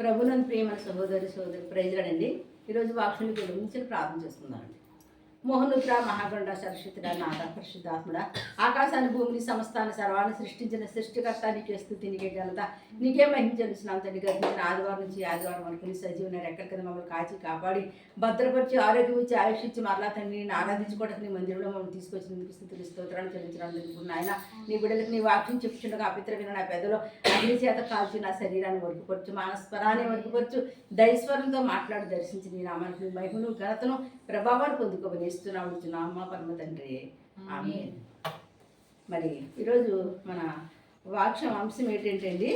ప్రభునందు ప్రియమైన సహోదరి సహోదరి ప్రైజ్లాడండి ఈరోజు వాక్షుని గురించి ప్రార్థన చేసుకుందామండి మోహనుద్ర మహాగండ సరస్వతుడ నాద పరిశుద్ధాత్ముడ. ఆకాశాన్ని భూమిని సమస్తాన్ని సర్వాన్ని సృష్టించిన సృష్టికర్త నీకే స్థుతి నీకే ఘనత నీకే మహించలుస్తున్నాం తండ్రి గర్భించిన ఆదివారం నుంచి ఆదివారం వరకు నీ సజీవన రెక్కల కింద మమ్మల్ని కాచి కాపాడి భద్రపరిచి ఆరోగ్యం ఇచ్చి ఆయుష్ ఇచ్చి మరలా తండ్రి నేను ఆరాధించుకోవడానికి నీ మందిరంలో మమ్మల్ని తీసుకొచ్చినందుకు స్థుతులు స్తోత్రాలు చెల్లించడానికి నాయన. నీ బిడ్డలకు నీ వాక్యం చెప్పుచుండగా అపిత్రమైన నా పెద్దలో అగ్ని చేత కాల్చి నా శరీరాన్ని వరకుపరచు మానస్వరాన్ని వరకుపరచు దైస్వరంతో మాట్లాడి దర్శించి నీ నామానికి మహిమను ఘనతను ప్రభావాన్ని పొందుకోవాలి ఇస్తున్నాము అమ్మ పరమ తండ్రి. ఆమె మరి ఈరోజు మన వాక్యం అంశం ఏంటంటే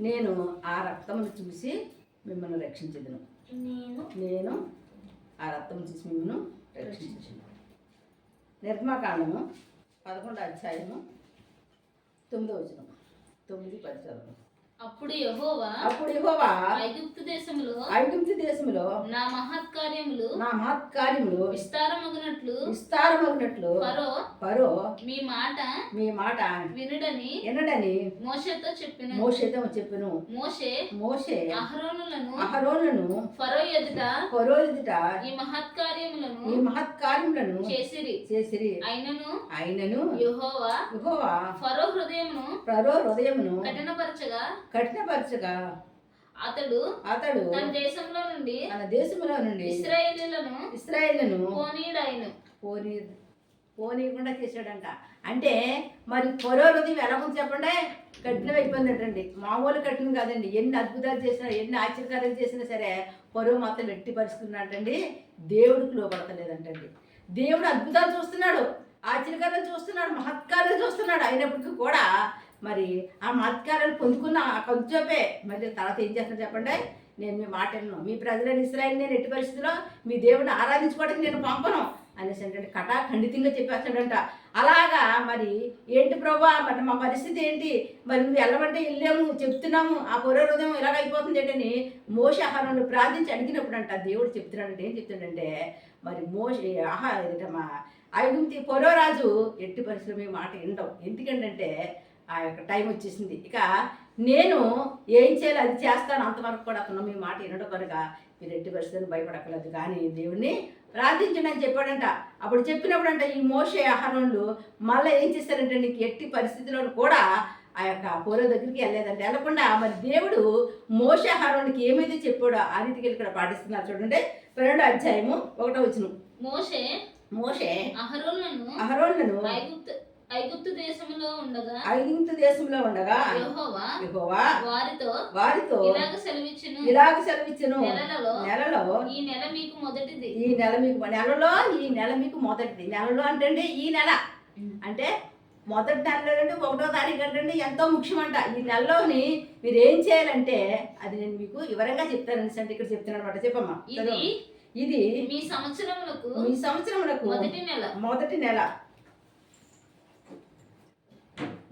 నేను ఆ రక్తమును చూసి మిమ్మల్ని రక్షించదును. నేను ఆ రక్తం చూసి మిమ్మల్ని రక్షించను నిర్మాకాండము పదకొండు అధ్యాయము తొమ్మిదో వచనం తొమ్మిది పది చదువు అప్పుడు యెహోవా అప్పుడు యెహోవా ఐగుప్తు దేశములో ఐగుప్తు దేశంలో నా మహత్కార్యములు నా మహత్కార్యములు విస్తారమగునట్లు విస్తారమగినట్లు ఫరో పరో మీ మాట మీ మాట వినుడని ఎనడని మోషతో చెప్పిన మోషేతో చెప్పెను. మోషే మోషే అహరోనులను అహరోనును ఫరో ఎదుట పరో ఎదుట ఈ మహత్కార్యములను ఈ మహత్కార్యములను చేసిరి. చేసిరి. అయినను ఆయనను యెహోవా యెహోవా ఫరో హృదయమును పరో హృదయమును కఠినపరచగా కఠినపరచగా? అతడు అతడు తన దేశంలో నుండి తన దేశంలో నుండి ఇస్రాయేలీలను ఇస్రాయేళ్ళను పోనీడాయను పోనీ పోనీయకుండా చేశాడంట. అంటే మరి పొరో హృదయం ఎలా ఉంది చెప్పండి? కఠినం అయిపోయిందంటండి మామూలు కఠినం కాదండి. ఎన్ని అద్భుతాలు చేసినా ఎన్ని ఆశ్చర్యకార్యాలు చేసినా సరే పొరో మాత్రం ఎట్టి పరిస్థితున్నట్టండి దేవుడికి లోపడతలేదంటండి దేవుడు అద్భుతాలు చూస్తున్నాడు ఆశ్చర్యకార్యాలు చూస్తున్నాడు మహత్కార్యాలు చూస్తున్నాడు. అయినప్పటికీ కూడా మరి ఆ మత్కారాలు పొందుకున్న ఆ కొంచెంపే. మళ్ళీ తర్వాత ఏం చేస్తాను చెప్పండి? నేను మీ మాట మీ ప్రజలను ఇస్రాయల్ నేను ఎట్టి పరిస్థితిలో మీ దేవుడిని ఆరాధించుకోవడానికి నేను పంపను అనేసి అంటే కటా ఖండితంగా చెప్పేస్తాడంట. అలాగా మరి ఏంటి ప్రభా మరి మా పరిస్థితి ఏంటి? మరి నువ్వు వెళ్ళమంటే వెళ్ళాము చెప్తున్నాము ఆ పొర హృదయం ఇలాగ అయిపోతుంది ఏంటని మోస ఆహారంలో ప్రార్థించి అడిగినప్పుడు అంట దేవుడు చెప్తున్నాడంటే ఏం చెప్తున్నాడంటే మరి మోస ఆహా ఏదట మా ఐగుప్తి పొరోరాజు ఎట్టి పరిస్థితులు మీ మాట వినడం. ఎందుకంటే ఆ యొక్క టైం వచ్చేసింది. ఇక నేను ఏం చేయాలి? అది చేస్తాను అంతవరకు కూడా అతను మీ మాట వినడం కనుక మీరు ఎట్టి పరిస్థితులు భయపడక్కర్లేదు. కానీ దేవుణ్ణి ప్రార్థించండి అని చెప్పాడంట. అప్పుడు చెప్పినప్పుడు అంట ఈ మోసే ఆహారంలో మళ్ళీ ఏం చేస్తారంటే నీకు ఎట్టి పరిస్థితిలో కూడా ఆ యొక్క పూర్వ దగ్గరికి వెళ్ళలేదంటే. వెళ్ళకుండా మరి దేవుడు మోసే ఆహారానికి ఏమైతే చెప్పాడో ఆ రీతికి ఇక్కడ పాటిస్తున్నారు చూడండి. పన్నెండు అధ్యాయము ఒకటో వచ్చిన మోషే మోసే అహరోనులను అహరోన్లను ఐగుప్తు ఐగుప్తు దేశంలో ఉండగా ఐగుప్తు దేశంలో ఉండగా యెహోవా యెహోవా వారితో వారితో ఇలాగ సెలవిచ్చును. ఇలాగ సెలవిచ్చును. నెలలలో నెలలో ఈ నెల మీకు మొదటిది. ఈ నెల మీకు నెలలో ఈ నెల మీకు మొదటిది. నెలలో అంటే ఈ నెల. అంటే మొదటి నెలలో అంటే ఒకటో తారీఖు అంటే ఎంతో ముఖ్యమంట. ఈ నెలలోని మీరు ఏం చేయాలంటే అది నేను మీకు వివరంగా చెప్తాను అంటే ఇక్కడ చెప్తున్నాను అనమాట చెప్పమ్మా. ఇది. ఇది మీ సంవత్సరములకు మీ సంవత్సరములకు మొదటి నెల. మొదటి నెల.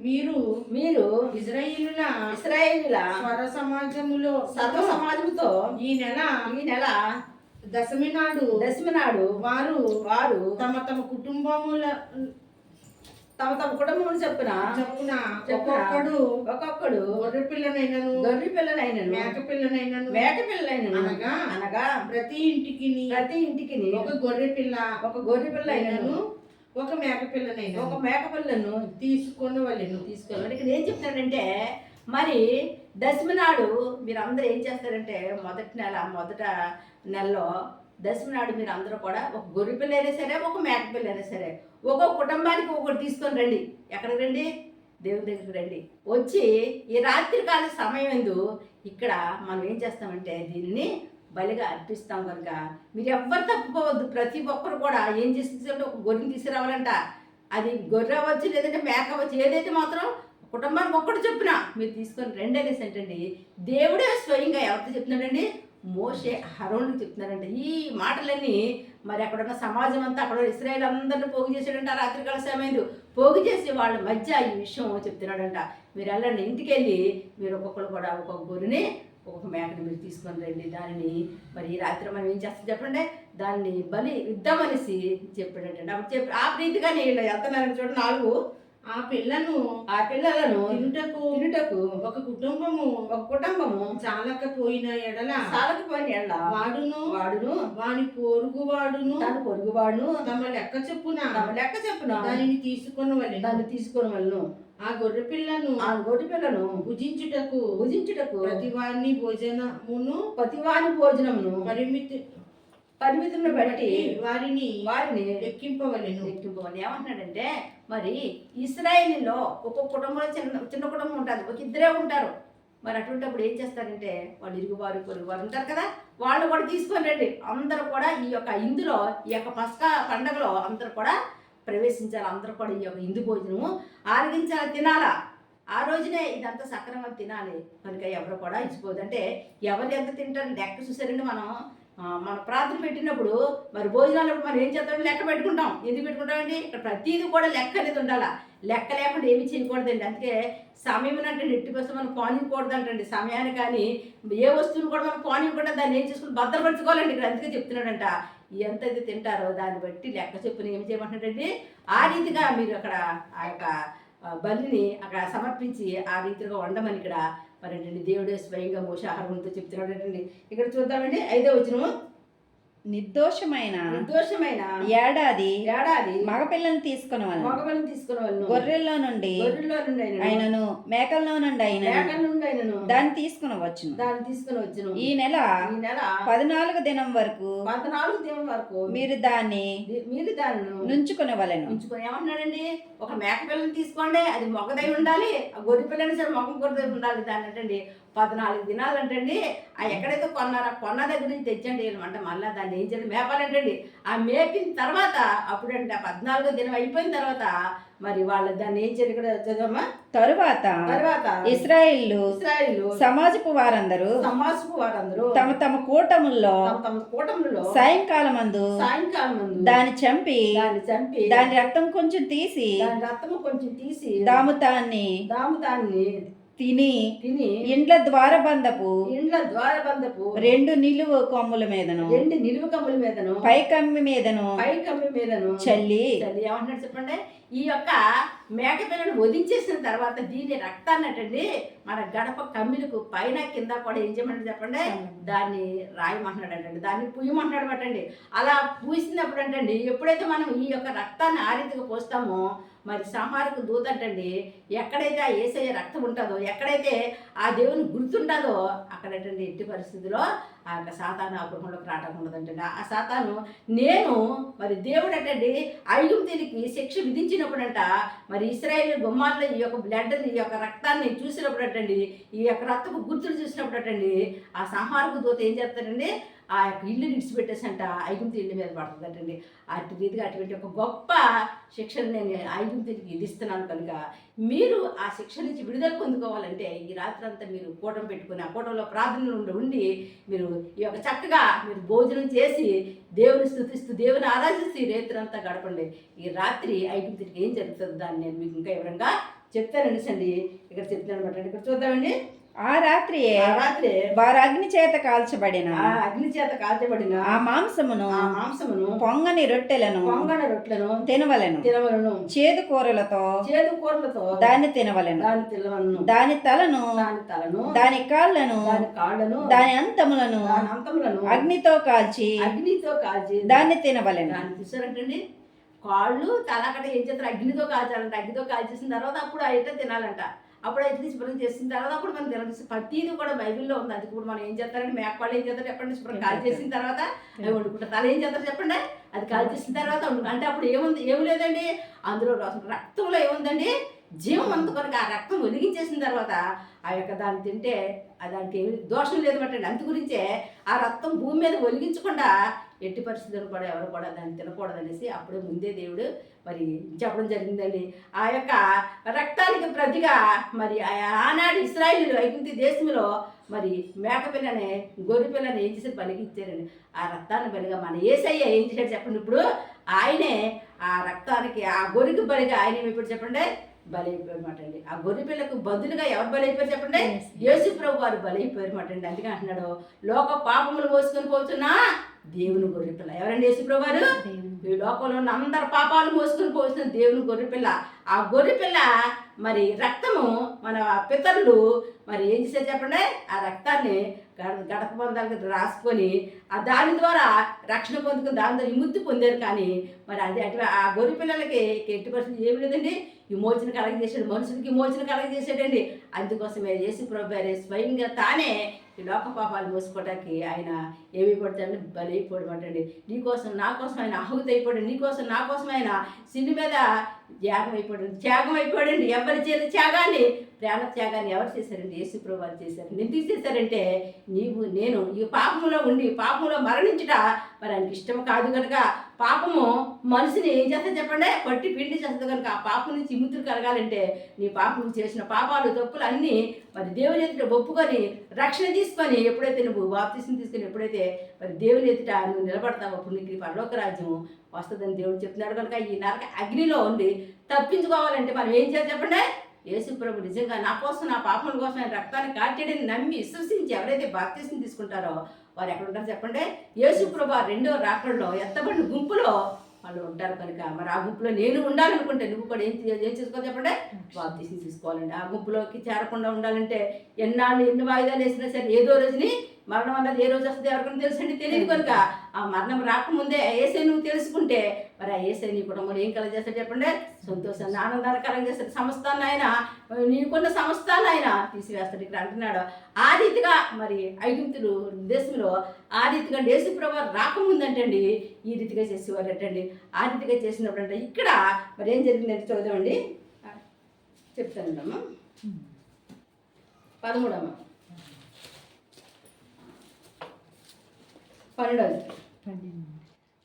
మీరు మీరు ఇజ్రాయిలుల ఇస్రాయేలీల స్వర సమాజములో సర్వ సమాజంతో ఈ నెల ఈ నెల దశమి నాడు దశమి నాడు వారు వారు తమ తమ కుటుంబముల తమ తమ కుటుంబం చెప్పున చొప్పున ఒక్కొక్కడు ఒక్కొక్కడు గొర్రె పిల్లనైనను గొర్రె పిల్లనైనను మేక పిల్లనైనను మేక పిల్లనైనను అనగా అనగా ప్రతి ఇంటికి ప్రతి ఇంటికి ఒక గొర్రె పిల్ల ఒక గొర్రె పిల్ల అయినను ఒక మేకపిల్లనైనా. ఒక మేకపిల్లను తీసుకొని వాళ్ళను తీసుకోవాలి ఇక్కడ ఏం చెప్తాడంటే మరి దశమి నాడు మీరు అందరూ ఏం చేస్తారంటే మొదటి నెల మొదట నెలలో దశమి నాడు మీరు అందరూ కూడా ఒక గొర్రె పిల్ల అయినా సరే ఒక మేకపిల్ల అయినా సరే ఒక్కొక్క కుటుంబానికి ఒకటి తీసుకొని రండి. ఎక్కడికి రండి? దేవుని దగ్గరికి రండి. వచ్చి ఈ రాత్రికాల సమయం ఎందు ఇక్కడ మనం ఏం చేస్తామంటే దీన్ని బలిగా అర్పిస్తాం కనుక. మీరు ఎవ్వరు తప్పుకోవద్దు. ప్రతి ఒక్కరు కూడా ఏం చేస్తుందంటే ఒక గొర్రెని తీసుకురావాలంట. అది గొర్రె అవ్వచ్చు లేదంటే మేక అవ్వచ్చు ఏదైతే మాత్రం కుటుంబానికి ఒక్కటి చెప్పిన మీరు తీసుకొని రెండు అనేసి ఏంటండి దేవుడే స్వయంగా ఎవరితో చెప్తున్నాడండి? మోసే హరోన్కి చెప్తున్నాడంట. ఈ మాటలన్నీ మరి అక్కడ ఉన్న సమాజం అంతా అక్కడ ఇస్రాయేల్ అందరిని పోగు చేసాడంట రాత్రికాల సమయం పోగు చేసి వాళ్ళ మధ్య ఈ విషయం చెప్తున్నాడంట. మీరు వెళ్ళండి ఇంటికి వెళ్ళి మీరు ఒక్కొక్కరు కూడా ఒక్కొక్క గురిని ఒక్కొక్క మేకని మీరు తీసుకొని రండి దానిని మరి ఈ రాత్రి మనం ఏం చేస్తాం చెప్పండి? దాన్ని బలి ఇద్దామనేసి చెప్పాడంటే అప్పుడు చెప్పి ఆ ప్రీతిగా నేను వెళ్తున్నాను చూడండి నాలుగు ఆ పిల్లను ఆ పిల్లలను తినుటకు తినుటకు ఒక కుటుంబము ఒక కుటుంబము చాలకపోయిన ఎడల సాలకపోయిన ఎడల వాడును వాడును. వాని పోరుగు వాడును తన పొరుగువాడును తమ లెక్క చొప్పున? తమ లెక్క చెప్పున. దానిని తీసుకొని వెళ్ళను దాన్ని తీసుకొని వాళ్ళను ఆ గొర్రె పిల్లను ఆ గొడ్డు పిల్లను భుజించుటకు భుజించుటకు ప్రతి వారిని భోజనమును ప్రతివాని భోజనమును పరిమితి పరిమితులను బట్టి వారిని వారిని లెక్కింపవలెను లెక్కింపమని ఏమంటున్నాడంటే మరి ఇస్రాయేలీలో ఒక్కొక్క కుటుంబంలో చిన్న చిన్న కుటుంబం ఉంటుంది. ఒక ఇద్దరే ఉంటారు. మరి అటువంటిప్పుడు ఏం చేస్తారంటే వాళ్ళు ఇరుగువారు పొరుగువారు ఉంటారు కదా? వాళ్ళు కూడా తీసుకొని రండి. అందరూ కూడా ఈ యొక్క ఇందులో ఈ యొక్క పసకా పండగలో అందరూ కూడా ప్రవేశించాలి అందరూ కూడా ఈ యొక్క ఇందు భోజనము ఆరగించాలి తినాలా? ఆ రోజునే ఇదంతా సక్రమంగా తినాలి. కనుక ఎవరు కూడా ఇచ్చిపోదు. అంటే ఎవరు ఎంత తింటారు? లెక్క చూసారండి మనం. మన ప్రార్థన పెట్టినప్పుడు మరి భోజనాలప్పుడు మనం ఏం చేద్దాం? లెక్క పెట్టుకుంటాం. ఎందుకు పెట్టుకుంటామండి? ఇక్కడ ప్రతిదీ కూడా లెక్క అనేది ఉండాలా? లెక్క లేకుండా ఏమి చేయకూడదండి. అందుకే సమయం అంటే నెట్టి కోసం మనం పానికూడదు అంటండి. సమయాన్ని కానీ ఏ వస్తువును కూడా మనం పానివ్వకుండా దాన్ని ఏం చేసుకుని భద్రపరచుకోవాలండి. ఇక్కడ అందుకే చెప్తున్నాడంట ఎంత అయితే తింటారో దాన్ని బట్టి లెక్క చెప్పుని ఏం చేయమంటున్నాడండి ఆ రీతిగా మీరు అక్కడ ఆ యొక్క బలిని అక్కడ సమర్పించి ఆ రీతిగా వండమని ఇక్కడ మరి దేవుడే స్వయంగా మోసాహారంతో చెప్తున్నాడండి ఇక్కడ చూద్దామండి ఐదో వచ్చినము నిర్దోషమైన నిర్దోషమైన ఏడాది ఏడాది మగపిల్లని తీసుకుని వాళ్ళను. మగబలిని తీసుకున్న వాళ్ళు గొర్రెల్లో నుండి గొర్రెల్లో నుండి ఆయనను మేకల్లో నుండి అయిన మేకల నుండి దాన్ని తీసుకుని వచ్చును. దాన్ని తీసుకుని వచ్చును. ఈ నెల ఈ నెల పద్నాలుగు దినం వరకు పద్నాలుగు దేవుని వరకు మీరు దాన్ని మీరు దాన్ని నుంచుకుని వలెను ఉంచుకొని ఏమంటున్నాడండి ఒక మేక పిల్లని తీసుకోండి అది మొగదై ఉండాలి ఆ గొర్రె పిల్లని సరే మొగం గొర్రెదై ఉండాలి దాన్ని అంటండి. పద్నాలుగు దినాలు అంటండి ఆ ఎక్కడైతే కొన్నారో కొన్న దగ్గర నుంచి తెచ్చండి అంటే మళ్ళీ దాన్ని ఏం చేయాలి? మేపాలంటండి. ఆ మేపిన తర్వాత అప్పుడంటే ఆ పద్నాలుగో దినం అయిపోయిన తర్వాత మరి వాళ్ళు దాన్ని ఏం చేయాలి ఇక్కడ చదవమ్మా? తరువాత తర్వాత ఇస్రాయిల్లు ఇస్రాయిలు సమాజపు వారందరూ సమాజపు వారందరూ తమ తమ కూటముల్లో తమ కూటములలో సాయంకాలమందు సాయంకాలం ముందు దాన్ని చంపి దాన్ని చంపి దాని రక్తం కొంచెం తీసి దాని రక్తము కొంచెం తీసి దాము దాన్ని దాము దాన్ని తిని తిని ఇండ్ల ద్వారబంధపు ఇండ్ల ద్వారబంధపు రెండు నిలువు కొమ్ముల మీదను రెండు నిలువు కమ్ముల మీదను పై కమ్మి మీదను పై కమ్మి మీదను చల్లి. చల్లి. ఏమంటున్నాడు చెప్పండి? ఈ యొక్క మేక పిల్లను వధించేసిన తర్వాత దీని రక్తాన్ని అటండి మన గడప కమ్మిలకు పైన కింద కూడా ఏం చేయమంటాడు చెప్పండి? దాన్ని రాయమంటున్నాడు అంటండి. దాన్ని పూయమంటున్నాడు అటండి. అలా పూసినప్పుడు అంటండి ఎప్పుడైతే మనం ఈ యొక్క రక్తాన్ని ఆ రీతిగా పోస్తామో మరి సంహారకు దూత అంటండి ఎక్కడైతే ఆ ఏసయ్య రక్తం ఉంటుందో ఎక్కడైతే ఆ దేవుని గుర్తుంటుందో అక్కడటండి ఎట్టి పరిస్థితిలో ఆ యొక్క సాతాను ఆ గృహంలోకి రావడం ఉండదంటండి ఆ సాతాను నేను మరి దేవుడు అంటండి ఐగుప్తునికి శిక్ష విధించినప్పుడంట మరి ఇస్రాయేల్ గుమ్మాల్లో ఈ యొక్క బ్లడ్ని ఈ యొక్క రక్తాన్ని చూసినప్పుడటండి ఈ యొక్క రక్తపు గుర్తులు చూసినప్పుడు అంటండి ఆ సంహారపు దూత ఏం చేస్తాడండి? ఆ యొక్క ఇల్లు విడిచిపెట్టేసంట ఐగుంతి ఇల్లు మీద పడుతుందటండి. అటు రీతిగా అటువంటి ఒక గొప్ప శిక్షను నేను ఐగుంతికి విధిస్తున్నాను కనుక మీరు ఆ శిక్ష నుంచి విడుదల పొందుకోవాలంటే ఈ రాత్రి అంతా మీరు కూటం పెట్టుకుని ఆ కూటంలో ప్రార్థనలు ఉండి ఉండి మీరు ఈ యొక్క చక్కగా మీరు భోజనం చేసి దేవుని స్థుతిస్తూ దేవుని ఆరాధిస్తూ ఈ రేత్రంతా గడపండి. ఈ రాత్రి ఐగుంతికి ఏం జరుగుతుందో దాన్ని నేను మీకు ఇంకా వివరంగా చెప్తానండి సండి. ఇక్కడ చెప్తాను అనమాట ఇక్కడ చూద్దామండి. ఆ రాత్రి ఆ రాత్రి వారు అగ్ని చేత కాల్చబడిన అగ్ని చేత కాల్చబడిన ఆ మాంసమును ఆ మాంసమును పొంగని రొట్టెలను పొంగన రొట్లను తినవలెను. తినవలను. చేదు కూరలతో చేదు కూరలతో దాన్ని తినవలెను. దాని తినవలను. దాని తలను దాని తలను దాని కాళ్ళను దాని కాళ్ళను దాని అంతములను దాని అంతములను అగ్నితో కాల్చి అగ్నితో కాల్చి దాన్ని తినవలెను. దాన్ని చూసారంటండి కాళ్ళు తలకట ఏం చేస్తారు? అగ్నితో కాల్చాలంట. అగ్నితో కాల్చేసిన తర్వాత అప్పుడు అయితే తినాలంట. అప్పుడు అయితే శుభ్రం చేసిన తర్వాత అప్పుడు మనం తినాలి ప్రతిది కూడా బైబిల్లో ఉంది. అది కూడా మనం ఏం చేస్తారంటే మేకపాళ్ళు ఏం చేస్తారు చెప్పండి. శుభ్రం కాల్ చేసిన తర్వాత అవి వండుకుంటారు. తల ఏం చేస్తారు చెప్పండి. అది కాల్ చేసిన తర్వాత అంటే అప్పుడు ఏముంది? ఏమి లేదండి. అందులో రక్తంలో ఏముందండి? జీవం అంత కనుక ఆ రక్తం ఒలిగించేసిన తర్వాత ఆ యొక్క దాన్ని తింటే దానికి ఏమి దోషం లేదు బట్టండి అందు గురించే ఆ రక్తం భూమి మీద ఒలిగించకుండా ఎట్టి పరిస్థితుల్లో కూడా ఎవరు కూడా దాన్ని తినకూడదనేసి అప్పుడే ముందే దేవుడు మరి చెప్పడం జరిగిందండి. ఆ యొక్క రక్తానికి ప్రతిగా మరి ఆ- ఆనాడు ఇస్రాయిలు ఐగుప్తి దేశంలో మరి మేకపిల్లని గొర్రె పిల్లని ఏం చేసి బలిగిచ్చారండి ఆ రక్తాన్ని బలిగా మన ఏసయ్య ఏం చేశాడు చెప్పండి ఇప్పుడు? ఆయనే ఆ రక్తానికి ఆ గొర్రెకి బలిగా ఆయన ఇప్పుడు చెప్పండి బలైపోయారన్నమాట అండి. ఆ గొర్రె పిల్లకు బదులుగా ఎవరు బలైపోయారు చెప్పండి? యేసు. ప్రభు వారు బలైపోయారు మాట అండి. అందుకే అంటున్నాడు లోక పాపములు మోసుకొని పోతున్నా దేవుని గొర్రె పిల్ల. ఎవరండి యేసు ఈ లోకంలో ఉన్న అందరు పాపాలు మోసుకొని పోసిన దేవుని గొర్రె పిల్ల. ఆ గొర్రె పిల్ల మరి రక్తము మన పితరులు మరి ఏం చేశారు చెప్పండి? ఆ రక్తాన్ని గడ గడప బంధాలకు రాసుకొని ఆ దాని ద్వారా రక్షణ పొందుకుని దాని ద్వారా విముక్తి పొందారు కానీ మరి అది అటు ఆ గొర్రె పిల్లలకి ఎట్టి పరిస్థితి ఏమి లేదండి. విమోచన కలగజేసాడు మనుషులకి విమోచన కలగజేశాడండి అందుకోసమే యేసు ప్రభు స్వయంగా తానే ఈ లోక పాపాలు మోసుకోవడానికి ఆయన ఏమి పడతాడని బలైపోవడమంటండి నీ నీకోసం నా కోసం ఆయన ఆహుతి అయిపోయాడు నీకోసం నా కోసం ఆయన సిన్ని మీద త్యాగం అయిపోయాడు. త్యాగం అయిపోయాడండి. ఎవరి చేత త్యాగాన్ని ప్రాణ త్యాగాన్ని ఎవరు చేశారండి? యేసు ప్రభు వారు చేశారు. ఎందుకు చేశారంటే నీవు నేను ఈ పాపంలో ఉండి పాపంలో మరణించుట మరి ఆయనకి ఇష్టం కాదు కనుక పాపము మనిషిని ఏం చేస్తా చెప్పండి? పట్టి పిండి చేస్తుంది కనుక ఆ పాపం నుంచి విముక్తులు కలగాలంటే నీ పాపం చేసిన పాపాలు తప్పులు అన్నీ మరి దేవుని ఎదుట ఒప్పుకొని రక్షణ తీసుకొని ఎప్పుడైతే నువ్వు బాప్తీసం తీసుకొని ఎప్పుడైతే మరి దేవుని ఎదుట నువ్వు నిలబడతావు అప్పుడు నీకు పరలోక రాజ్యం వస్తుందని దేవుడు చెప్తున్నాడు కనుక ఈ నరక అగ్నిలో ఉండి తప్పించుకోవాలంటే మనం ఏం చేయాలి చెప్పండి? యేసుప్రభు నిజంగా నా కోసం నా పాపం కోసం ఆయన రక్తాన్ని కాటేడని నమ్మి విశ్వసించి ఎవరైతే బాప్తీసం తీసుకుంటారో వారు ఎక్కడ ఉంటారు చెప్పండి? యేసుప్రభు ఆ రెండో రాకడలో ఎత్తబడిన గుంపులో వాళ్ళు ఉంటారు కనుక. మరి ఆ గుంపులో నేను ఉండాలనుకుంటే నువ్వు కూడా ఏం ఏం చేసుకోవాలి చెప్పండి? బాప్తీసం తీసుకోవాలండి. ఆ గుంపులోకి చేరకుండా ఉండాలంటే ఎన్నాళ్ళు ఎన్ని వాయిదాలు వేసినా సరే ఏదో రోజుని మరణం అన్నది ఏ రోజు వస్తుంది ఎవరికైనా తెలుసండి? తెలియదు కనుక. ఆ మరణం రాకముందే ఏసే నువ్వు తెలుసుకుంటే మరి ఆ ఏసై నీ కుటుంబంలో ఏం కలగజేస్తాడు చెప్పండి? సంతోషాన్ని ఆనందాన్ని కలగజేస్తాడు సమస్తాన్ని ఆయన నీకున్న సమస్తాన్ని ఆయన తీసివేస్తాడు. ఇక్కడ అంటున్నాడు ఆ రీతిగా మరి ఐగుప్తులు దేశంలో ఆ రీతిగా దేశప్రభు రాకముందంటండి ఈ రీతిగా చేసేవారటండి ఆ రీతిగా చేసినప్పుడు అంటే ఇక్కడ మరి ఏం జరిగిందంటే చూద్దామండి. చెప్తానండమ్మా పదమూడమ్మ పన్నెండవది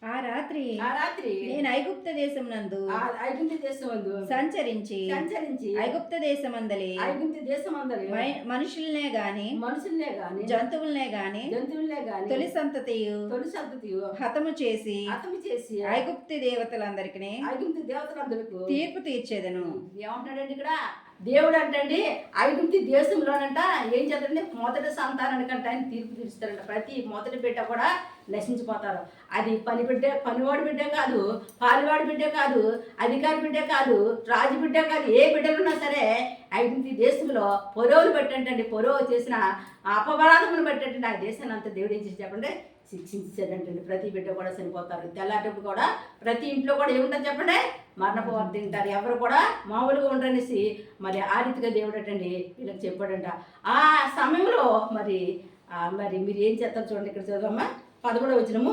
ఆ రాత్రి ఆ రాత్రి నేను ఐగుప్త దేశం నందు ఐగుప్తు దేశం అందు సంచరించి సంచరించి ఐగుప్త దేశమందలి ఐగుప్తు దేశం అందరి మై- మనుషుల్నే గాని మనుషుల్నే గాని జంతువులనే గాని జంతువులనే గాని తొలి సంతతియు తొలి సంతతి హతము చేసి హతము చేసి ఐగుప్తి దేవతలందరికీ ఐగుప్తు దేవతలందరికీ తీర్పు తీర్చేదను. ఏమంటున్నాడండి ఇక్కడ? దేవుడు అంటండి ఐగుప్తి దేశంలోనంట ఏం చేద్దండి మొదటి సంతానానికంట ఆయన తీర్పు తీరుస్తారంట ప్రతి మొదటి బిడ్డ కూడా నశించిపోతారు. అది పని బిడ్డ పనివాడి బిడ్డ కాదు పాలివాడి బిడ్డ కాదు అధికారి బిడ్డ కాదు రాజు బిడ్డ కాదు ఏ బిడ్డలున్నా సరే ఐగుప్తి దేశంలో పొరవులు పెట్టండి పొరవ చేసిన అపవాదమును పెట్టండి ఆ దేశాన్ని అంత దేవుడు ఏం చేసి చెప్పండి శిక్షించాడంటండి ప్రతి బిడ్డ కూడా చనిపోతారు. తెల్లాటప్పుడు కూడా ప్రతి ఇంట్లో కూడా ఏముంటుంది చెప్పండి? మరణపు వారు తింటారు. ఎవరు కూడా మామూలుగా ఉండరనేసి మరి ఆ రీతిగా దేవుడు అటండి వీళ్ళకి చెప్పాడంట. ఆ సమయంలో మరి మరి మీరు ఏం చేస్తారు చూడండి ఇక్కడ చదవమ్మా పదమూడవ వచ్చినము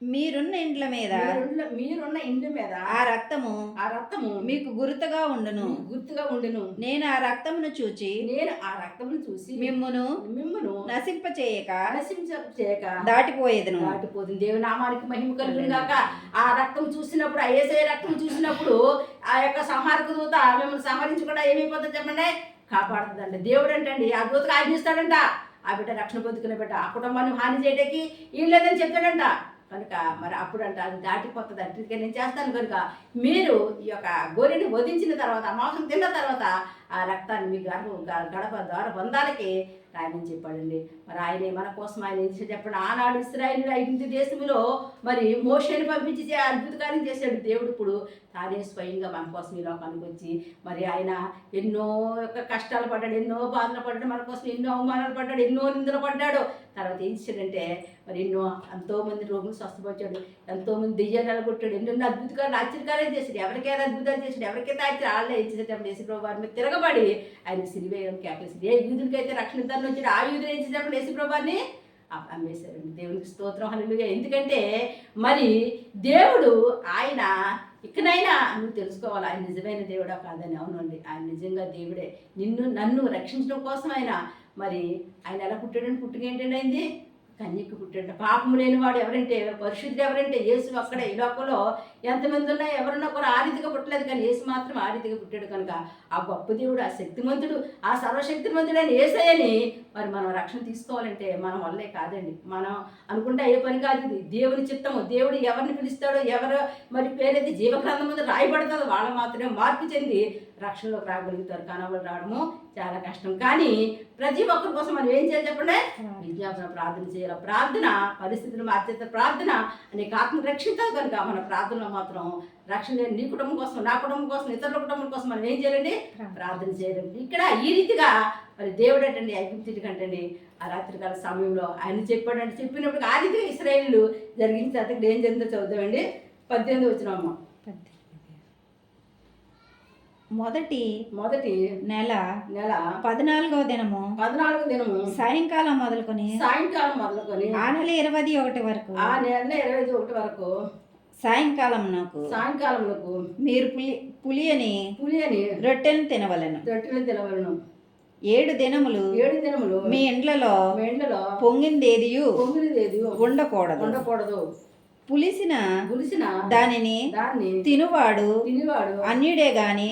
మీరున్న ఇండ్ల మీద మీరున్న ఇంటి మీద ఆ రక్తము ఆ రక్తము మీకు గుర్తుగా ఉండును. గుర్తుగా ఉండును. నేను ఆ రక్తమును చూచి నేను ఆ రక్తమును చూసి మిమ్మును మిమ్మును నశింపచేయక నశించ చేయక దాటిపోయేదను. దాటిపోతుంది. దేవుని నామానికి మహిమ కలుగును గాక. ఆ రక్తం చూసినప్పుడు ఆ ఏసఐ రక్తం చూసినప్పుడు ఆ యొక్క సంహారక దూత మిమ్మల్ని సంహరించకుండా ఏమైపోతుంది చెప్పండి. కాపాడుతుందండి దేవుడు అంటండి ఆ దూతకు ఆజ్ఞిస్తాడంట. ఆ బిడ్డ రక్షణ పొందుకునే బిడ్డ ఆ కుటుంబాన్ని హాని చేయడానికి ఏం లేదని చెప్పాడంట కనుక మరి అప్పుడు అంట అది దాటిపోతుంది అంటే నేను చేస్తాను కనుక మీరు ఈ యొక్క గోరిని వధించిన తర్వాత మాంసం తిన్న తర్వాత ఆ రక్తాన్ని మీ గర్భ గడప ద్వార బంధాలకి రాయమని చెప్పాడండి. మరి ఆయనే మన కోసం ఆయన చెప్పండి? ఆనాడు ఇస్రాయిల్ ఐదు దేశంలో మరి మోషని పంపించి చే- అద్భుత కార్యం చేశాడు దేవుడు ఇప్పుడు. తానే స్వయంగా మన కోసం ఈ లోకానికి వచ్చి మరి ఆయన ఎన్నో యొక్క కష్టాలు పడ్డాడు ఎన్నో బాధలు పడ్డాడు మన కోసం ఎన్నో అవమానాలు పడ్డాడు ఎన్నో నిందలు పడ్డాడు. తర్వాత ఏం చేశాడంటే మరి ఎన్నో ఎంతోమంది రోగులు స్వస్థపరిచాడు ఎంతోమంది దెయ్యాలు కొట్టాడు ఎన్నెన్నో అద్భుతకాలు ఆశ్చర్యకాలే చేశాడు. ఎవరికైనా అద్భుతాలు చేశాడు ఎవరికైతే ఆశ్చర్య వాళ్ళే ఇచ్చేసేటప్పుడు చేసేటప్పుడు యేసుప్రభు వారి మీద తిరగబడి ఆయన సిరివేయడం కేకలేసింది ఏ యూదులకైతే రక్షణ ఇద్దాన్ని వచ్చాడు ఆ యూదులు ఏం చేసేటప్పుడు అమ్మేశారండి దేవునికి స్తోత్రం హలుగా ఎందుకంటే మరి దేవుడు ఆయన ఇకనైనా నువ్వు తెలుసుకోవాలి ఆయన నిజమైన దేవుడా కాదని. అవునండి ఆయన నిజంగా దేవుడే. నిన్ను నన్ను రక్షించడం కోసం ఆయన మరి ఆయన ఎలా పుట్టాడని పుట్టుక ఏంటండి అయింది? కన్యకు పుట్టాడు పాపం లేనివాడు ఎవరంటే పరిశుద్ధి ఎవరంటే యేసు అక్కడ. ఈ లోకంలో ఎంతమంది ఉన్నా ఎవరున్నా కూడా ఆరితిగా పుట్టలేదు కానీ యేసు మాత్రం ఆరితిగా పుట్టాడు కనుక ఆ గొప్ప దేవుడు ఆ శక్తిమంతుడు ఆ సర్వశక్తిమంతుడైన ఏసయ్యని మరి మనం రక్షణ తీసుకోవాలంటే మన వల్లే కాదండి. మనం అనుకుంటే ఏ పని కాదు ఇది. దేవుని చిత్తము. దేవుడు ఎవరిని పిలుస్తాడో ఎవరు మరి పేరైతే జీవగ్రంథం ముందు రాయబడుతుందో వాళ్ళు మాత్రమే మార్పు చెంది రక్షణలోకి రాగలుగుతారు. కనవలు రావడము చాలా కష్టం. కానీ ప్రతి ఒక్కరి కోసం మనం ఏం చేయాలి చెప్పండి? విజ్ఞాపన ప్రార్థన చేయాలి. ప్రార్థన పరిస్థితులు మార్చేత ప్రార్థన అనేక ఆత్మ రక్షితావు కనుక మన ప్రార్థనలో మాత్రం రక్షణ లేని నీ కుటుంబం కోసం నా కుటుంబం కోసం ఇతరుల కుటుంబం కోసం మనం ఏం చేయాలండి? ప్రార్థన. చేయాలండి ఇక్కడ ఈ రీతిగా మరి దేవుడు అంటండి ఐగుప్తిటి కంటండి ఆ రాత్రికాల సమయంలో ఆయన చెప్పాడంటే చెప్పినప్పుడు ఆ రీతిగా ఇస్రాయేల్ జరిగిన తర్వాత ఏం జరిగిందో చదువుతామండి పద్దెనిమిది వచ్చిన అమ్మ మొదటి మొదటి నెల నెల పద్నాలుగవ దినము పద్నాలుగు దినము సాయంకాలం మొదలుకొని సాయంకాలం మొదలుకొని ఆ నెల ఇరవై ఒకటి వరకు ఆ నెల ఇరవై ఒకటి వరకు సాయంకాలం నాకు సాయంకాలంలోకు మీరు పులి పులియని పులి అని రొట్టెను తినవలెను. రొట్టెలు తినవలను. ఏడు దినములు ఏడు దినములు మీ ఇండ్లలో మెండలో పొంగిందేదియు పొంగినదేది ఉండకూడదు. ఉండకూడదు. పులిసిన గులిసిన దానిని దాన్ని తినువాడు తినివాడు. అన్యుడే గాని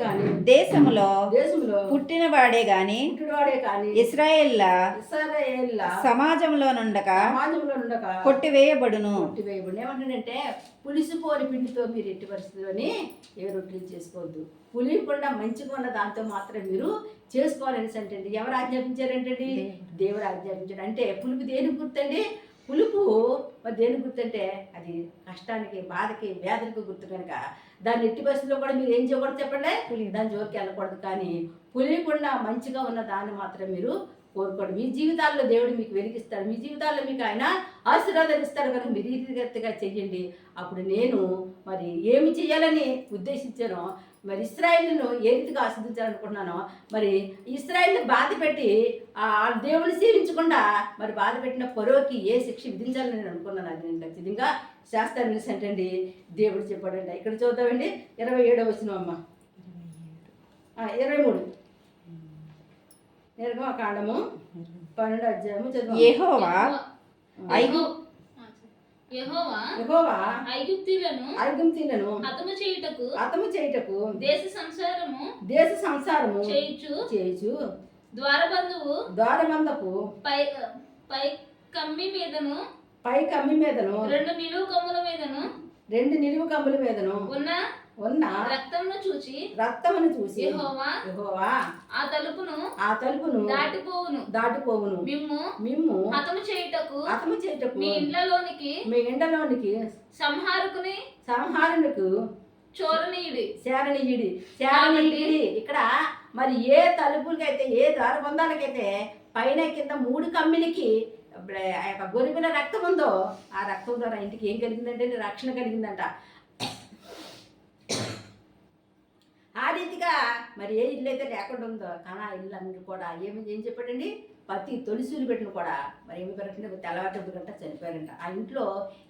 గాని దేశములో దేశంలో పుట్టినవాడే గాని పుట్టినవాడే కాని ఇస్రాయేల్ల ఇస్రాయేళ్ళ సమాజంలో నుండక సమాజంలో ఉండక కొట్టివేయబడును. కొట్టివేయబడి ఏమంటాడంటే పులిసిపోని పిండితో మీరు ఎట్టి పరిస్థితిలోని ఏ రొట్టెలు చేసుకోవద్దు. పులియకుండా మంచిగా ఉన్న దాంతో మాత్రం మీరు చేసుకోవాలని అంటే ఎవరు ఆజ్ఞాపించారంటండి? దేవుడు. ఆజ్ఞాపించాడు. అంటే పులుపు దేనికి గుర్తండి? పులుపు మరి దేనికి గుర్తంటే అది కష్టానికి బాధకి వేదనకి గుర్తు కనుక దాన్ని ఎట్టి పరిస్థితుల్లో కూడా మీరు ఏం చేయకూడదు చెప్పండి. దాని జోలికి వెళ్ళకూడదు. కానీ పులియకుండా మంచిగా ఉన్న దాన్ని మాత్రం మీరు కోరుకోండి. మీ జీవితాల్లో దేవుడు మీకు వెలిగిస్తాడు. మీ జీవితాల్లో మీకు ఆయన ఆశీర్వాదాలు ఇస్తాడు కనుక మీరు ఈ రీతిగా చెయ్యండి. అప్పుడు నేను మరి ఏమి చేయాలని ఉద్దేశించానో మరి ఇస్రాయిల్ను ఏ రీతిగా ఆస్వాదించాలనుకుంటున్నానో మరి ఇస్రాయిల్ని బాధ పెట్టి ఆ దేవుని సేవించకుండా మరి బాధ పెట్టిన పొరవకి ఏ శిక్ష విధించాలని నేను అనుకున్నాను అది నేను ఖచ్చితంగా శాస్త్రాన్ని అంటండి దేవుడు చెప్పాడండి ఇక్కడ చూద్దామండి. ఇరవై ఏడో వచ్చిన అమ్మ. ఇరవై మూడు. నిర్గమ కాండము పన్నెండు అధ్యాయము చదువు. ఐగుప్తీలను హతము చేయుటకు హతము చేయుటకు దేశ సంసారము దేశ సంసారము చేయుచు చేయుచు ద్వారబంధువు ద్వారమందపు పై పై కమ్మి మీదను పై కమ్మి మీదను రెండు నిలువు కమ్ముల మీదను రెండు నిలువు కమ్ముల మీదను ఉన్న ఉన్న? రక్తమును చూచి రక్తమును చూసి యెహోవా యెహోవా ఆ తలుపును ఆ తలుపును దాటిపోవును. దాటిపోవును. మిమ్ము మిమ్ము హతము చేయుటకు హతము చేయుటకు మీ ఇండ్లలోనికి మీ ఎండలోనికి సంహారకుని సంహారణకు చోరనీయుడి. శారణీయుడి శారణీయుడి ఇక్కడ మరి ఏ తలుపులకైతే ఏ ద్వారబంధాలకైతే పైన కింద మూడు కమ్మిలకి ఆ యొక్క గొరిపిన రక్తం ఉందో ఆ రక్తం ద్వారా ఇంటికి ఏం కలిగిందంటే రక్షణ కలిగిందంట. ఆ రీతిగా మరి ఏ ఇల్లు అయితే లేకుండా ఉందో కానీ ఆ ఇల్లు అన్ని కూడా ఏమి ఏం చెప్పాడండి? ప్రతి తొలిసూలు పెట్టిన కూడా మరి ఏమి పెట్టండి తెల్లవారు గంట చనిపోయారంట. ఆ ఇంట్లో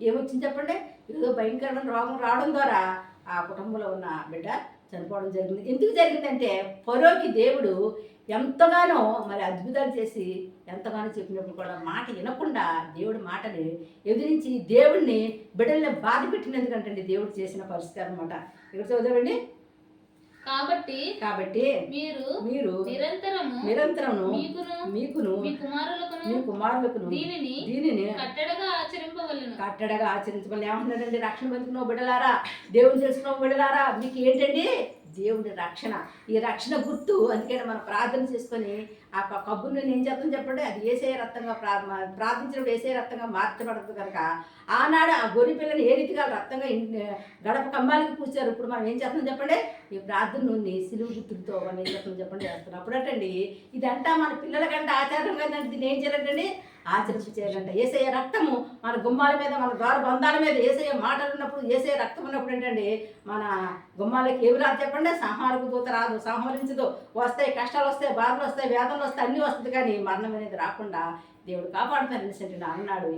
ఏమొచ్చింది చెప్పండి? ఏదో భయంకరమైన రోగం రావడం ద్వారా ఆ కుటుంబంలో ఉన్న బిడ్డ చనిపోవడం జరిగింది. ఎందుకు జరిగిందంటే పరోకి దేవుడు ఎంతగానో మరి అద్భుతాలు చేసి ఎంతగానో చెప్పినప్పుడు కూడా మాట వినకుండా దేవుడి మాటని ఎదిరించి దేవుడిని బిడ్డల్ని బాధ పెట్టినందుకంటే దేవుడు చేసిన పరిస్థితి అన్నమాట. ఇక్కడ చదువుదామండి. కాబట్టి కాబట్టి మీరు మీరు నిరంతరము నిరంతరము మీకును మీకును మీ కుమారులకును మీ కుమారులకును దీనిని దీనిని కట్టడగా ఆచరింపవలను. కట్టడగా ఆచరించమని ఏమంటున్నాడండి రక్షణ బతుకున్న బిడ్డలారా దేవుడు తెలుసుకున్న బిడ్డలారా మీకు ఏంటండి దేవుడి రక్షణ. ఈ రక్షణ గుర్తు. అందుకని మనం ప్రార్థన చేసుకొని ఆ కబ్బును నేను చేద్దాం చెప్పండి అది ఏసే రక్తంగా ప్రా ప్రార్థించినప్పుడు ఏసే రక్తంగా మార్చబడదు కనుక ఆనాడు ఆ గొర్రె పిల్లని ఏ రీతిగా రక్తంగా గడప కంబాలకి పూసారు ఇప్పుడు మనం ఏం చేస్తున్నాం చెప్పండి? ఈ ప్రార్థన నుండి సిలువు గుర్తులతో మనం ఏం చేస్తున్నాం చెప్పండి? చేస్తున్నాం. అప్పుడటండి ఇదంతా మన పిల్లలకంటే ఆచారం కదండి దీన్ని ఏం చేయాలంటే ఆచరించి చేయాలంట. ఏసయ్య రక్తము మన గుమ్మాల మీద మన ద్వార బంధాల మీద ఏసయ్య మాటలు ఉన్నప్పుడు ఏసయ్య రక్తం ఉన్నప్పుడు ఏంటండి? మన గుమ్మాలకి ఏమి రాదు చెప్పండి? సంహారకు దూత రాదు సంహరించదు. వస్తాయి కష్టాలు వస్తాయి బాధలు వస్తాయి వేదనలు వస్తాయి అన్నీ వస్తుంది కానీ మరణం అనేది రాకుండా దేవుడు కాపాడుతారు అనేసి అన్నాడు.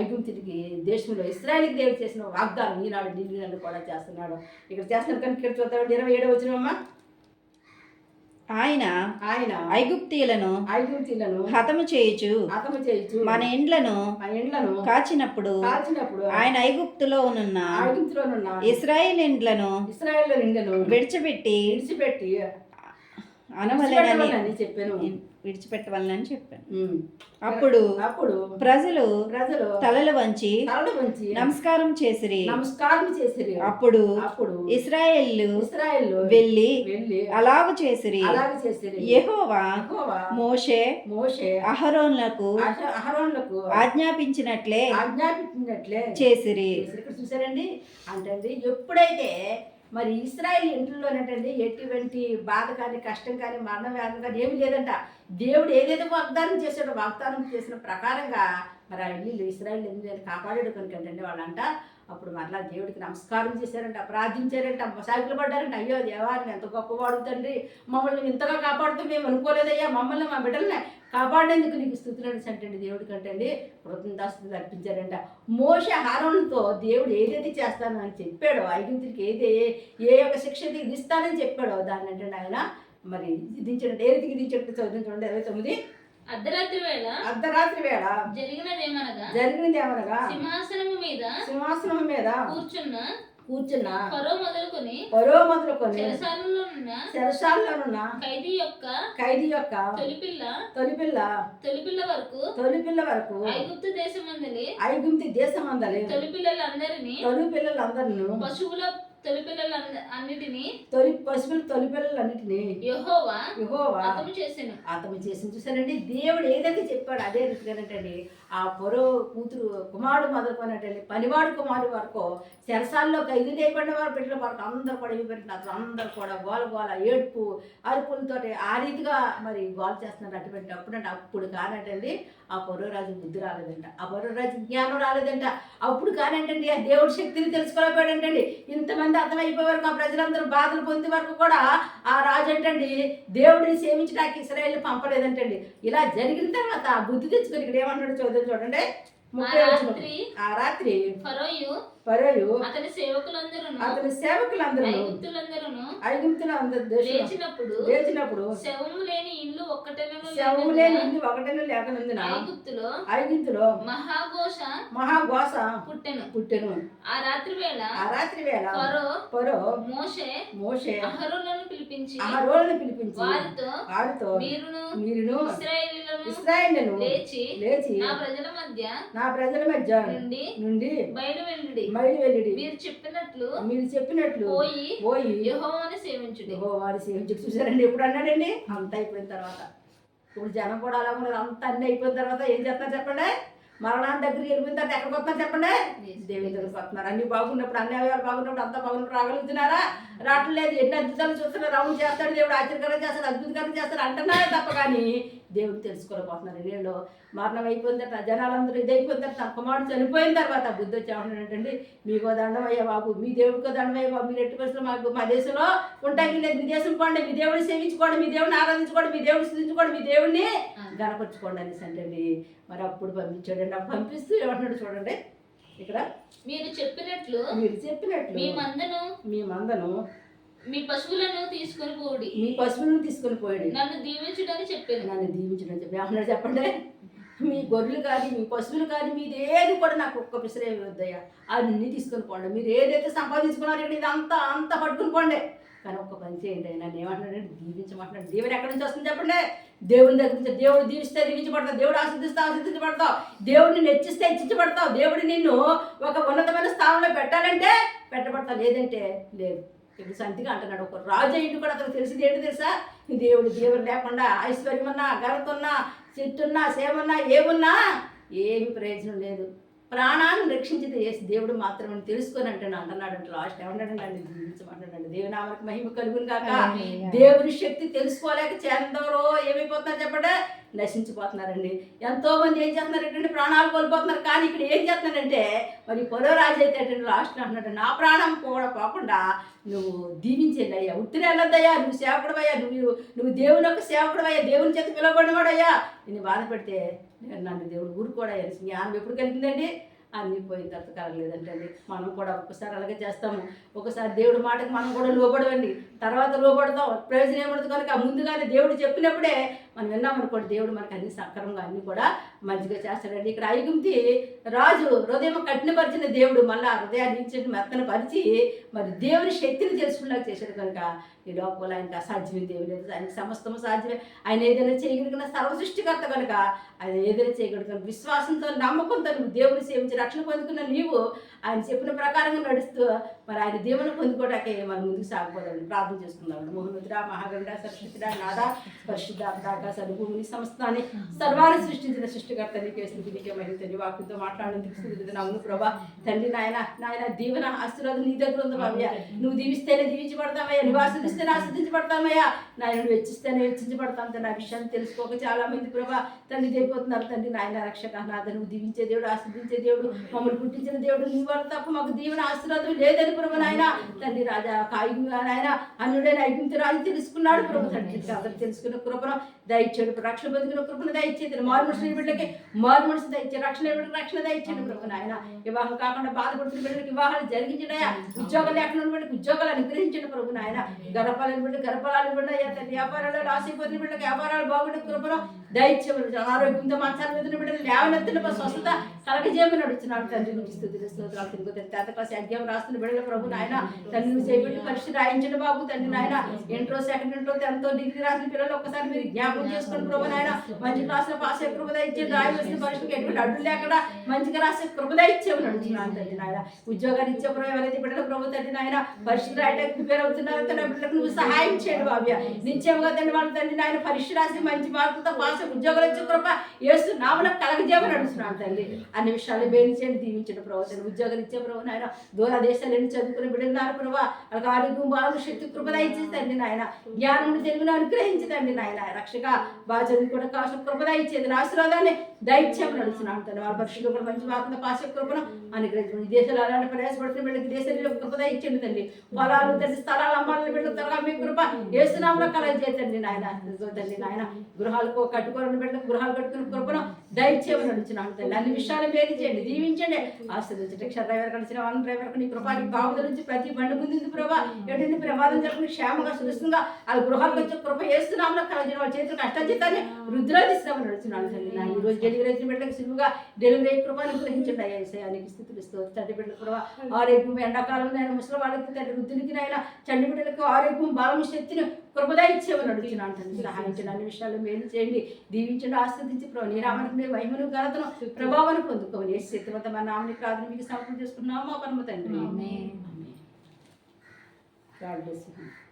ఐగుప్తికి దేశంలో ఇస్రాయల్కి దేవుడు చేసిన వాగ్దానం ఈనాడు ఢిల్లీ కూడా చేస్తున్నాడు. ఇక్కడ చేస్తున్నారు కానీ ఇక్కడ చూద్దాం ఇరవై ఏడు వచ్చినమ్మా ఆయన ఆయన ఐగుప్తీయులను ఐగుప్తిలను హతము చేయుచు హతము చేయొచ్చు మన ఇండ్లను మన ఇండ్లను కాచినప్పుడు కాల్చినప్పుడు ఆయన ఐగుప్తులో ఉన్న ఐగుప్తులోనున్న ఇస్రాయేల్ ఇండ్లను ఇస్రాయేల్ నిండను విడిచిపెట్టి విడిచిపెట్టి అనవలెనని చెప్పాను. విడిచిపెట్టవాలని చెప్పాను. అప్పుడు అప్పుడు ప్రజలు ప్రజలు తలలు వంచి తలలు వంచి నమస్కారం చేసిరి. నమస్కారం చేసిరి. అప్పుడు అప్పుడు ఇస్రాయేళ్ళు ఇస్రాయేల్ వెళ్ళి వెళ్ళి అలాగు చేసిరి. అలాగే చేసిరి. యెహోవా మోషే మోషే అహరోన్లకు అహ- అహరోనులకు ఆజ్ఞాపించినట్లే ఆజ్ఞాపించినట్లే చేసిరి. చేసిరి. ఇక్కడ చూసారండి అంటే ఎప్పుడైతే మరి ఇస్రాయల్ ఇంట్లోనేటండి ఎటువంటి బాధ కానీ కష్టం కానీ మరణం వ్యాధం కానీ ఏమి లేదంట. దేవుడు ఏదైతే వాగ్దానం చేశాడో వాగ్దానం చేసిన ప్రకారంగా మరి ఆ ఇల్లు ఇస్రాయల్ ఎందుకు కాపాడాడు కనుకంటే వాళ్ళంట. అప్పుడు మరలా దేవుడికి నమస్కారం చేశారంట ప్రార్థించారంట సాగులు పడ్డారంట. అయ్యో దేవా నువ్వు ఎంత గొప్పవాడు తండ్రి మమ్మల్ని ఇంతగా కాపాడుతూ మేము అనుకోలేదయ్యా మమ్మల్ని మా బిడ్డల్ని కాపాడేందుకు నీకు స్థుతులు అంటండి దేవుడికి అంటండి కృతజ్ఞతాస్తుతులు అర్పించారంట మోష హారంతో దేవుడు ఏదైతే చేస్తాను అని చెప్పాడో ఐగుప్తుడికి ఏది ఏ యొక్క శిక్ష విధిస్తానని చెప్పాడో దాన్ని అంటే ఆయన. మరి దించడం ఏది దించడం చదువు చూడండి ఇరవై తొమ్మిది. అర్ధరాత్రి వేళ అర్ధరాత్రి వేళ జరిగినదేమనగా జరిగినది ఏమనగా సింహాసనము మీద సింహాసనం మీద కూర్చున్న కూర్చున్న. ఫరో మొదలుకొని పరో మొదలుకొని చెరసాలలోనున్న ఖైదీ యొక్క ఖైదీ యొక్క తొలిపిల్ల తొలిపిల్ల తొలిపిల్ల వరకు తొలిపిల్ల వరకు ఐగుప్తు దేశమందలి ఐగుప్తి దేశమందలి తొలిపిల్లలందరినీ తొలి పిల్లలందరిను పశువుల తొలిపిల్లల అన్నిటినీ తొలి పశువులు తొలి పిల్లలన్నిటిని యెహోవా యెహోవా అతము చేసెను. అతను చేసి చూసానండి దేవుడు ఏదైతే చెప్పాడు అదే రీతిగానంటండి. ఆ పొరో కూతురు కుమారుడు మొదలుకొనటండి పనివాడు కుమారుడు వరకు చెరసాల్లో ఖైదు లేకుండా వారు పెట్టిన వరకు అందరూ కూడా ఇవ్వబెట్టిన అసలు అందరూ కూడా గోల గోల ఏడుపు అరుపులతో ఆ రీతిగా మరి గోల చేస్తున్నారు అటువంటి అప్పుడంటే అప్పుడు కానటండి ఆ పొరరాజు బుద్ధి రాలేదంట. ఆ పొరరాజు జ్ఞానం రాలేదంట. అప్పుడు కానంటండి ఆ దేవుడి శక్తిని తెలుసుకోలేకపోయాడంటండి. ఇంతమంది అర్థమైపోయే వరకు ఆ ప్రజలందరూ బాధలు పొందే వరకు కూడా ఆ రాజు అంటండి దేవుడిని సేవించడానికి ఇస్రాయేల్ పంపలేదంటండి. ఇలా జరిగిన తర్వాత బుద్ధి తెచ్చుకొని ఇక్కడ ఏమంటాడు చూద్దాం చూడండి. ముప్పై ఆ రాత్రి. ఫరోయు పరోయు అతని సేవకులందరూ అతని సేవకులందరూ ఐగుప్తులందరూ లేచినప్పుడు లేచినప్పుడు శవము లేని ఇల్లు ఒక్కటేనూ శవము లేని ఇల్లు ఒకటేను లేకనందున ఐగుప్తులో ఐగుప్తులో మహాఘోష మహాఘోష పుట్టెను. పుట్టెను. ఆ రాత్రి వేళ ఆ రాత్రి వేళ ఫరో పరో మోషే మోషే అహరోలను పిలిపించి రోజులను పిలిపించి వారితో వారితో మీరును మీరును లేచి లేచి నా ప్రజల మధ్య నా ప్రజల మధ్య నుండి నుండి బయలు వెళ్ళుడి వెళ్ళిడి మీరు చెప్పినట్లు మీరు చెప్పినట్లు పోయి పోయి యెహోవాని సేవించుడి. వారి సేవించి చూసారండి ఎప్పుడు అన్నాడండి? అంత అయిపోయిన తర్వాత. ఇప్పుడు జనం కూడా అలా ఉన్నారు. అంత అన్ని అయిపోయిన తర్వాత ఏం చేస్తున్నారు చెప్పండి? మరణాన్ని దగ్గరికి వెళ్ళిపోయిన తర్వాత ఎక్కడికి వస్తున్నారు చెప్పండి? దేవుని దగ్గరికి వస్తున్నారు. అన్ని బాగున్నప్పుడు అన్ని అవయాలు బాగున్నప్పుడు అంతా బాగున్నప్పుడు రాగలుగుతున్నారా? రావట్లేదు. ఎన్ని అద్భుతాలు చూస్తున్నారు. అవును చేస్తాడు దేవుడు ఆశ్చర్యకరం చేస్తాడు అద్భుతకరం చేస్తాడు అంటున్నారే తప్ప కానీ దేవుడు తెలుసుకోలేకపోతున్నారు. వీళ్ళు మరణం అయిపోయిన తర్వాత జనాలందరూ ఇది అయిపోయిన తర్వాత తన కుమారుడు చనిపోయిన తర్వాత బుద్ధి వచ్చేమంటాడంటండి మీకో దండం అయ్యా బాబు మీ దేవుడికో దండం అయ్యా బాబు మీరు ఎట్టి పరిస్థితుల్లో మాకు మా దేశంలో ఉంటాయి లేదు మీ దేశం పోండి మీ దేవుడిని సేవించుకోండి మీ దేవుడిని ఆరాధించుకోండి మీ దేవుడిని స్థుతించుకోండి మీ దేవుడిని గణపరచుకోండి అనేసి అంటే మరి అప్పుడు పంపించాడండి అప్పుడు పంపిస్తూ ఏమంటున్నాడు చూడండి ఇక్కడ మీరు చెప్పినట్లు మీరు చెప్పినట్లు మీ మందను మీ పశువులను తీసుకొని పోడి మీ పశువులను తీసుకొని పోయాడు. నన్ను దీవించుడని చెప్పాను. నన్ను దీవించడం చెప్పి ఏమన్నాడు చెప్పండి. మీ గొర్రెలు కానీ మీ పశువులు కానీ మీది ఏది కూడా నాకు ఒక్క పిసరే వద్దయ్యా. అన్నీ తీసుకొని పోండి. మీరు ఏదైతే సంపాదించుకున్నారో ఇక్కడ ఇదంతా అంతా పట్టుకుని పోండి. కానీ ఒక్క పని చేయండి నన్ను ఏమంటున్నాడు? దీవించమంటున్నాడు. దేవుడు ఎక్కడి నుంచి వస్తుంది చెప్పండి? దేవుని దగ్గర నుంచి. దేవుడు దీవిస్తే దీవించబడతావు. దేవుడు ఆశిస్తే ఆశించబడతావు దేవుడిని నెచ్చిస్తే హెచ్చించబడతావు దేవుడు నిన్ను ఒక ఉన్నతమైన స్థానంలో పెట్టాలంటే పెట్టబడతావు. లేదంటే లేదు ఇప్పుడు సంతిగా అంటున్నాడు. ఒక రాజు ఇంటి కూడా అతను తెలిసింది ఏంటి తెలుసా? దేవుడు దేవుడు లేకుండా ఐశ్వర్యం ఉన్నా ఘనత ఉన్నా చెట్టున్నా సేవన్నా ఏమున్నా ఏమి ప్రయోజనం లేదు. ప్రాణాన్ని రక్షించేది చేసి దేవుడు మాత్రమే తెలుసుకొని అంటాడు అంటున్నాడు అంటే లాస్ట్ ఏమన్నాడండి జీవించమంటాడు దేవుని నామకి మహిమ కలుగును కాక దేవుని శక్తి తెలుసుకోలేక చేందరో ఏమైపోతున్నారు చెప్పండి? నశించిపోతున్నారండి. ఎంతో మంది ఏం చేస్తున్నారు ఏంటంటే ప్రాణాలు కోల్పోతున్నారు. కానీ ఇక్కడ ఏం చేస్తున్నారంటే మరి పొలో రాజు అయితే లాస్ట్ అంటున్నాడు నా ప్రాణం కూడా పోకుండా నువ్వు దీవించండి అయ్యా ఉత్తిరి వెళ్ళొద్దయ్యా. నువ్వు సేవకుడవయ్యా. నువ్వు నువ్వు దేవుని యొక్క సేవకుడవయ్యా. దేవుని చేత పిలవబడినవాడయ్యా. నిన్ను బాధ నన్ను దేవుడు ఊరు కూడా ఎరిసింది ఆమె ఎప్పుడు కలిగిందండి అన్నీ పోయిన తర్వాత కలగలేదంటే మనం కూడా ఒక్కసారి అలాగే చేస్తాము. ఒకసారి దేవుడి మాటకి మనం కూడా లోపడవండి తర్వాత లోపడతాం ప్రయోజనం ఏమడుతుంది కనుక ముందుగానే దేవుడు చెప్పినప్పుడే మనం విన్నామనుకోండి దేవుడు మనకి అన్ని సక్రమంగా అన్నీ కూడా మంచిగా చేస్తాడండి. ఇక్కడ ఐగుంతి రాజు హృదయం కఠినపరిచిన దేవుడు. మళ్ళీ ఆ హృదయాన్ని ఇచ్చి మెత్తన పరిచి మరి దేవుని శక్తిని తెలుసుకునేలా చేశాడు కనుక ఈ లోపల ఆయనకి అసాధ్యమైన దేవుడు లేదు. ఆయనకి సమస్తము సాధ్యమే. ఆయన ఏదైనా చేయగలిగిన సర్వ సృష్టికర్త కనుక ఆయన ఏదైనా చేయగలిగిన విశ్వాసంతో నమ్మకంతో నువ్వు దేవుని సేవించి రక్షణ పొందుకున్న నీవు ఆయన చెప్పిన ప్రకారంగా నడుస్తూ మరి ఆయన దేవుని పొందుకోవడానికి మనం ముందుకు సాగిపోదండి ప్రార్థన చేసుకుందాం. మోహనుద్ర మహాగండ సరస్వతిరా నాద పరిశుద్ధాక సర్వభూమిని సంస్థాన్ని సర్వాన్ని సృష్టించిన సృష్టికర్త నీకే స్థితి మహిళ తండ్రి వాక్యంతో మాట్లాడేందుకు ప్రభా. తండ్రి నాయన నాయన దీవెన ఆశీర్వాదం నీ దగ్గర ఉంది బాబయ్య నువ్వు దీవిస్తేనే దీవించబడతామయ్యా. నువ్వు ఆస్వాదిస్తేనే ఆస్వాదించబడతామయ్యా. నాయన నువ్వు వెచ్చిస్తేనే వెచ్చించబడతాం తండ్రి. ఆ విషయాన్ని తెలుసుకోక చాలా మంది ప్రభా తండ్రి అయిపోతున్నారు తండ్రి నాయన రక్షక నాథ నువ్వు దీవించే దేవుడు ఆస్వాదించే దేవుడు మమ్మల్ని పుట్టించిన దేవుడు నువ్వు వారు తప్ప మాకు దీవెన ఆశీర్వాదం లేదని ప్రభు నాయన. తండ్రి రాజా కాయి నాయన అన్నుడైన రాజు తెలుసుకున్నాడు. ప్రభు తండ్రి అతను తెలుసుకున్న కృపను దయచేడు రక్షణ పొందుకున్న కృపను దయచేది మారు మనుషుల బిడ్డలకి మారు మనుషులు దయచే రక్షణ బిడ్డలకు రక్షణ దయచేది ప్రభు నాయన. వివాహం కాకుండా బాధపడుతున్న బిడ్డలకి వివాహాలు జరిగించడాయా? ఉద్యోగాలు లేకుండా ఉన్న ఉద్యోగాలు అనుగ్రహించండి ప్రభు నాయన. గర్భాలను బిడ్డ గర్భాలను బిడ్డ తండ్రి. వ్యాపారాలు రాసిపోతున్న బిడ్డలకు వ్యాపారాలు బాగుండే కృపను దయచేయమని అనారోగ్యంతో మంచాల మీద బిడ్డలు లేవనెత్తిన స్వస్థత కలగజేయమని నడుచున్నాడు తండ్రి. నుంచి స్థుతులు స్తోత్రాలు తిరుగుతుంది తండ్రి క్లాస్ అధ్యాయం రాస్తున్న బిడ్డల ప్రభు నాయన తండ్రి నువ్వు చేయబట్టి పరీక్ష రాయించండి బాబు తండ్రి నాయన. Inter second inter tenth degree రాసిన పిల్లలు ఒక్కసారి మీరు జ్ఞాపకం చేసుకోండి ప్రభు నాయన. మంచి క్లాసులో పాస్ అయ్యే కృపద ఇచ్చి రాయవలసిన పరీక్షకు ఎటువంటి అడ్డు లేకుండా మంచిగా రాసే కృపద ఇచ్చేమని నడుచున్నాను తండ్రి నాయన. ఉద్యోగాలు ఇచ్చే ప్రభు ఎవరైతే బిడ్డల ప్రభు తండ్రి నాయన పరీక్ష రాయడానికి ప్రిపేర్ అవుతున్నారో తన బిడ్డలకు నువ్వు సహాయం చేయండి బాబు. నిత్యంగా తండ్రి వాళ్ళ తండ్రి నాయన పరీక్ష రాసి మంచి మార్కులతో పాస్ అయ్యి ఉద్యోగాలు వచ్చే కృప ఏసు నామన కలగజేయమని నడుస్తున్నాను తల్లి. అన్ని విషయాలు బేరించండి దీవించిన ప్రభుత్వం ఉద్యోగాలు ఇచ్చే ప్రభు నాయన. దూర దేశాల నుండి చదువుకుని బిడ్డలున్నారు ప్రభు. వాళ్ళకి ఆరోగ్యం బాగా శక్తి కృపద ఇచ్చేదండి నాయన. జ్ఞానం తెలుగును అనుగ్రహించదండి నాయన. రక్షక బాగా చదువుకోవడం కావచ్చు కృపద ఇచ్చేది ఆశీర్వాదాన్ని దైత్యం నడుస్తున్నాను తల్లి. వాళ్ళ పరీక్షలు కూడా మంచి మార్కులతో పాస్ కృపను అనుగ్రహించండి దేశాలు అలాంటి ప్రయాసపడుతున్న బిడ్డకి దేశంలో కృపద ఇచ్చండి తండ్రి పొలాలు తండ్రి స్థలాలు అమ్మాలని బిడ్డలు త్వరగా మీ కృప ఏసునామలో కలగజేతండి నాయన. తండ్రి నాయన. గృహాలకు కట్టుకోవాలని బిడ్డలకు గృహాలు కట్టుకుని కృపను దయచేయమని నడుచున్నాను తండ్రి అన్ని విషయాలు మేలు చేయండి దీవించండి ఆశ్రదించండి రిక్షా డ్రైవర్ కలిసిన వన్ డ్రైవర్ నీ కృపాకి బాగుదల నుంచి ప్రతి బండి ముందు ప్రభా. ఎటువంటి ప్రమాదం జరగకుండా క్షేమంగా సురక్షితంగా వాళ్ళ గృహాలకు వచ్చే కృప వేస్తున్నాము కలజన వాళ్ళ చేతులు కష్టజీతాన్ని రుద్రాదిస్తామని నడుచున్నాను తండ్రి నా ఈ రోజు డెలివరీ అయిన బిడ్డలకు సులువుగా డెలివరీ అయ్యే కృపను గ్రహించండి అయ్యా అనేక స్థితులు ఇస్తూ చండి బిడ్డల కృప ఆరోగ్యం ఎండాకాలంలో నేను ముసలి వాళ్ళకి తండ్రి వృద్ధులకి నాయన చండి బిడ్డలకు ఆరోగ్యం బలం శక్తిని కృపద ఇచ్చేవని అడుగుతున్నాను తండ్రి సహాయించండి. అన్ని విషయాలు మేలు చేయండి. దీవించండి ఆస్వాదించి ప్రభు నీ రామానికి మీ మహిమను ఘనతను ప్రభావాన్ని పొందుకోవాలి ఏ శక్తివంత మన నామని ప్రార్థన మీకు సమర్పణ చేసుకున్నాము మా పరమ తండ్రి. God bless you.